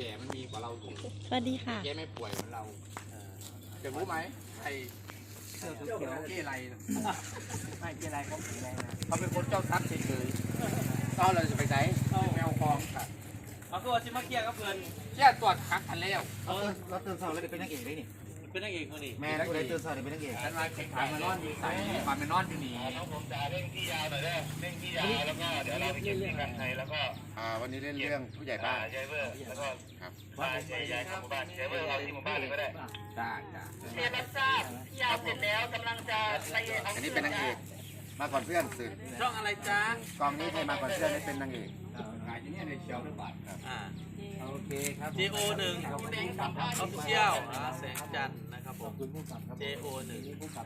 ก่มันมีกว่าเราอยู่สวัสดีค่ะ แกไม่ป่วยเหมือนเราเออจะรู้ไหมไอ้เสื้อเขียวๆเก้ไรน่ะไม่เกี่ยวอะไรเขาเป็นอะไรนะเขาเป็นคนเจ้าทรัพย์เฉยๆเอาเราจะไปไหนแมวคลองค่ะเอาตัวจิมาเกียกับเพื่อนแค่ตรวจคักทันแล้วเออเราตื่นสายแล้วเป็นนางเอกได้นี่ เป็นนางเอกคนนี้แม่กูได้ตื่นสายเป็นนางเอกฉันมาแข่งขันมานอนอยู่ใส่ปานมานอนอยู่นี่อ่าวันนี้เล่นเรื่องผู้ใหญ่บ้านยายเบอร์แล้วก็บ้านยายยายของหมู่บ้านยายเบอร์เอาที่หมู่บ้านเลยก็ได้ได้จ้ะเรียนรับทราบพี่ยาเสร็จแล้วกำลังจะไปเอาอันนี้เป็นนางเอกมาก่อนเพื่อนสื่อช่องอะไรจ้ากองนี้ใครมาก่อนเพื่อนได้เป็นนางเอก ขายอยู่เนี่ยในเชียวทุกบาทครับอ่า โอเคครับ JO หนึ่งออฟฟิเชียลอ่าแสงจันทร์นะครับผม JO หนึ่งครั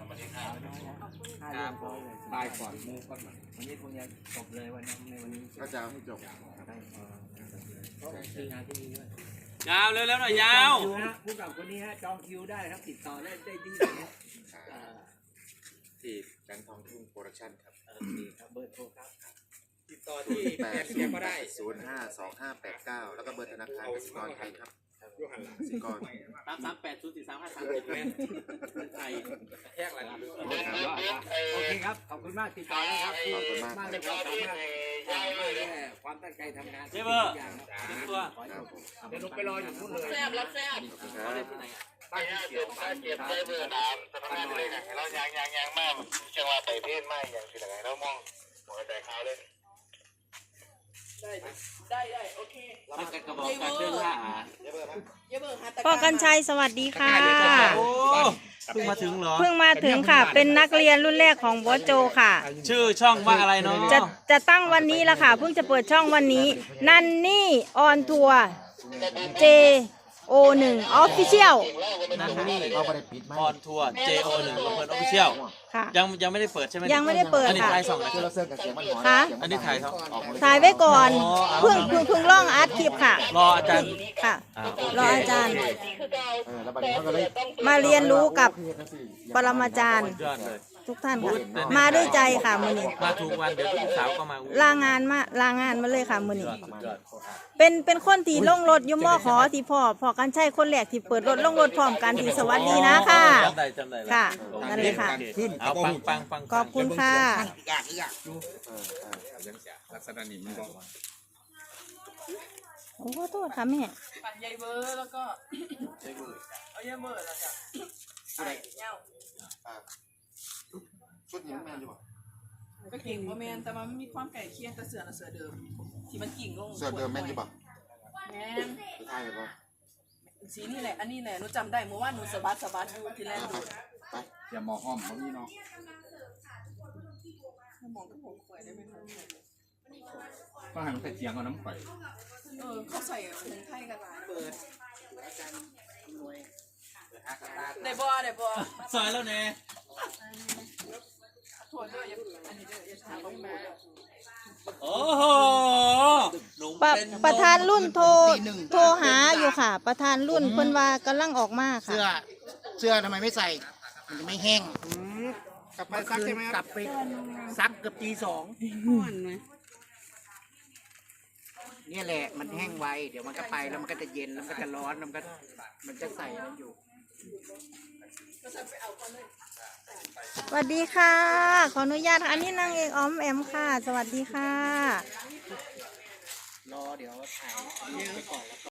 บผมตายก่อนมูก่อนมาวันนี้คงจะจบเลยวันนี้ในวันนี้ก็จะเอาให้จบคืองานที่ดีด้วยยาวเร็วๆหน่อยยาวฮะผู้กับคนนี้ฮะจองคิวได้ครับติดต่อได้ได้ที่ไหนฮะที่แบงค์ทองทุ่งโปรดักชั่นครับครับเบอร์โทรครับ ติดต่อที่แปแอดดเชียร์ก็ได้ศูนย์ห้าสองห้าแปดเก้าแล้วก็เบอร์ธนาคารกสิกรไทยครับกสิกรสามสามแปดศูนย์สี่สามห้าสามเจ็ดเมตรไทยแยกอะไรครับโอเคครับ ขอบคุณมากติดต่อได้ครับขอบคุณมากมากคเลรัยบครับสามารถสามารถแค่ความตั้งใจทำงานเจเบอร์ทุกอย่างครับเตรียมตัวครับผมเดี๋ยวลงไปรออยู่นู่นเลย แซ่บรับแซ่บขอบคุณคเขารับเล่นที่ไหนอะตั้งที่เขียวถ้าเก็บยายเบอร์น้ำสำนักงานเลยนะเรายางยางยางมากจังหวะไต่เพศไม่อย่างสิไหนเรามองหัวใจขาวเลย ได้ได้โอเคมันกันกระบอกการเดินล่าหาอย่าเบิ่งหาตะพ่อกันชัยสวัสดีค่ะ โอ้เพิ่งมาถึงเหรอ เพิ่งมาถึงค่ะ เป็นนักเรียนรุ่นแรกของบอสโจค่ะ ชื่อช่องว่าอะไรเนาะจะจะตั้งวันนี้ละค่ะ เพิ่งจะเปิดช่องวันนี้ นันนี่ออนทัวร์ J O 1 Official นั่นนี่เราไม่ได้ปิดไหมออนทัวร์ JO หนึ่งเปิดออฟฟิเชียลค่ะ ยังยังไม่ได้เปิดใช่ไหมยังไม่ได้เปิดอันนี้ค่ะ ถ่ายสองนะคือเราเสื้อกับเสียงมันหอนคะอันนี้ถ่ายเท่าออกมาเลยถ่ายไว้ก่อน อ๋อเอา เพิ่งเพิ่งเพิ่งล่องอาร์ตคลิปค่ะ รออาจารย์ค่ะ อ่าโอรอเคอาจารย์ เออแล้วบัดนี้เขาก็เลยมาเรียนรู้กับปรมาจารย์ยอดเลย ทุกท่านค่ะมาด้วยใจค่ะมือนี้มาถูกวันเดี๋ยวพี่สาวก็มาลางานมาลางานมาเลยค่ะมือนี้ยอดยอดเป็นเป็นคนที่ลงรถอยุ่มอขอที่พ่อพ่อกันใช่คนแรกที่เปิดรถลงรถพร้อมกันที่สวัสดีนะค่ะจำได้จำได้แล้วค่ะโอนั่นเลยค่ะเอาปังปังปังขอบคุณค่ะอยากอยากดูเออเออยังเสียลักษณะนี้มันบอกว่าโอ้ขอโทษค่ะแม่ปั่นยายเบอร์แล้วก็เอายายเบอร์แล้วก็ใส่เงา ชุดนี้แม่นอยู่ป่ะก็กิ่งว่าแมนแต่มันมีความไก่เคียงแต่เสือน่ะเสือเดิม ที่มันกิ่งลงเสื้อเดิมแม่นอยู่ป่ะแมนใช่ป่ะสีนี่แหละ อันนี้แหละหนูจำได้เมื่อวานหนูสะบัดสะบัดอยู่ที่แรกดูไปอย่าหมอห้อมเขานี่เนาะมองก็ผมข่อยได้ไหมคะก็หันไปเจียงเอาน้ำข่อยเออเขาใส่ผงไทยกันหลายเปิดได้บ่ได้บ่ซอยแล้วเนี่ย โทษด้วยอย่าอันนี้เด้ออย่าถามผมมาโอ้โหหนุ่มปะเป็นประธานรุ่นโทรโทรหาอยู่ค่ะ ประธานรุ่นเพิ่นว่ากำลังออกมาค่ะ เสื้อเสื้อทำไมไม่ใส่ มันจะไม่แห้งกลับไปซักใช่ไหมกลับไปซักเกือบตีสองเนี่ยแหละมันแห้งไว เดี๋ยวมันก็ไปแล้วมันก็จะเย็นแล้วมันก็จะร้อนแล้วมันก็มันจะใส่แล้วอยู่ สวัสดีค่ะ ขออนุญาตอันนี้นางเอกออมแอมค่ะ สวัสดีค่ะ รอเดี๋ยวถ่ายอันนี้ไปก่อนแล้วก็